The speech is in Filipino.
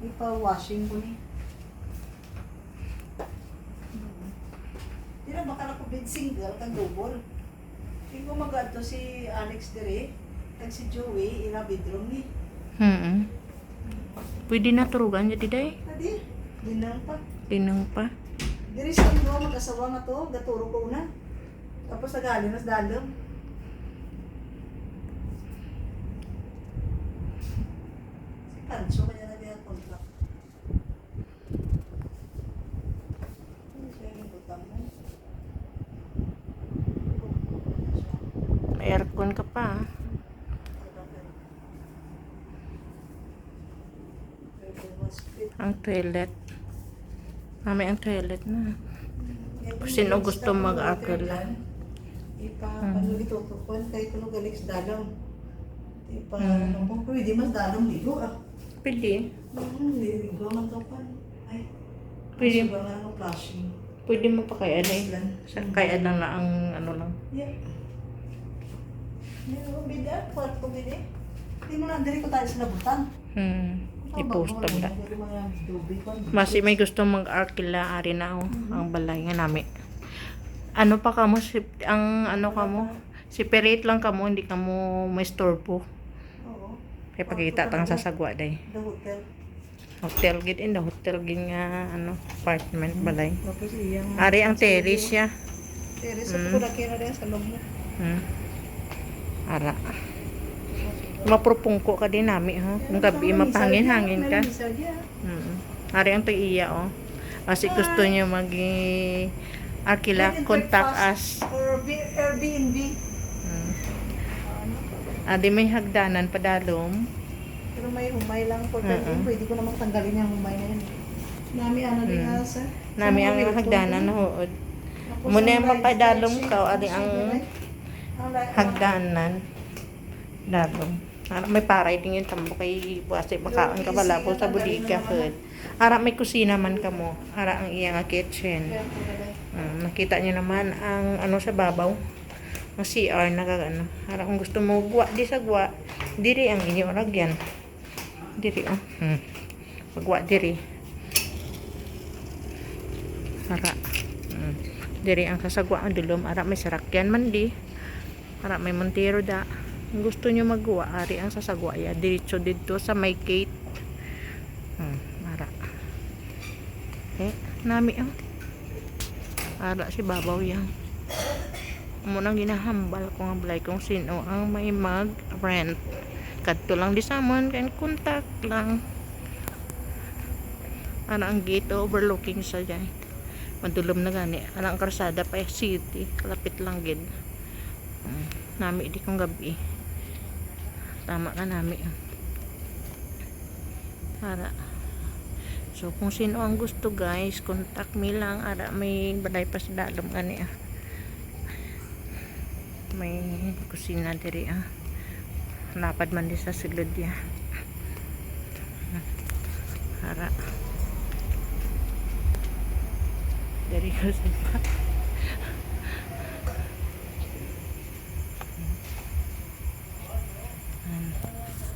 Ipa-washing ko ni. Tira baka ako bed single kang double. Hindi ko mag to si Alex dire. Tag si Joey, ila bedroom ni. Hmm. Pwede na turugan niya diday. Adi, dinang pa. Tinang pa. Diri sa mga mag-asawa nga to, gaturo ko na. Tapos nagali nas dalam. Si Pancho kaya na diyan contract. Ano siya yung butang mo? Aircon ka pa. ah. Ang toilet. Mami, ang toilet na. Sino gusto mag-akal lang? Ipa, Hmm. ano ito, kukuan kay kuno galix dalam. Ipa, Hmm. ano kung pwede mas dalam ligo ah. Pwede. Hmm, ligo man to. Ay, Pwede. Ba nga ano, flashing. Pwede mo pa kaya na Islan. Sa kaya lang na ang ano lang. Yeah. Meron bida, kwarto bida. Hindi mo na, diri ko tayo sa labutan. Hmm. I-post ko. Masi may gusto mag-arkila ari na oh, ang balay nga nami. Ano pa kamo si ang ano kamo? Separate lang kamo, hindi kamo may store po. Oo. Kaya pakita tang sasagwa day. The hotel. Hotel gid in the hotel gid nga ano apartment balay. Tapos iyang... Ari ang terrace siya. Terrace. Mm. Ako na rin sa loob mo. Hmm. Ara. Mapropungko ka din nami ha. Kung gabi mapahangin-hangin ka. Hmm. Ari ang iya oh. Kasi gusto niyo mag arkila contact us. Or Airbnb. Hmm. Adi may hagdanan padalom. Pero may humay lang for Mm-mm. mm Pwede ko namang tanggalin yung humay na yun. Nami ano din Mm. nga sa... Nami ang hagdanan hood. Ako Muna yung mapadalom ka, ari ako ang sa live- ang live- Hagdanan. Dalom. Ara may paray din yung tambo kay buwasi makaon ka bala po sa budika hood. Ara may kusina man ka mo. Ara ang iyang kitchen. Mm, nakita niyo naman ang ano sa babaw. Ang CR na ano. Ara kung gusto mo guwa di sa guwa, diri ang inyong lagyan. Diri oh. Hmm. Pagwa diri. Ara. Hmm. Diri ang kasagwa ang dulom. Ara may sarakyan man di. Ara may montero da. Gusto nyo magguwa, ari ang sasagwa ya. Diretso dito sa may gate. Hmm. Ara. Eh, nami ang. Ara si babaw yan. Munang ginahambal ko nga balay kung sino ang may mag-rent. Kadto lang di samon kan contact lang. Ana ang gate overlooking sa dyan. Madulom na gani. Ana ang karsada pa eh, city. Kalapit lang gid. Nami di kong gabi. Tama ka nami. Para. So kung sino ang gusto guys, contact me lang. Ara may balay pa sa dalom gani ah. May kusina diri ah. Napad man di sa sulod ya. Hara. Dari ko sa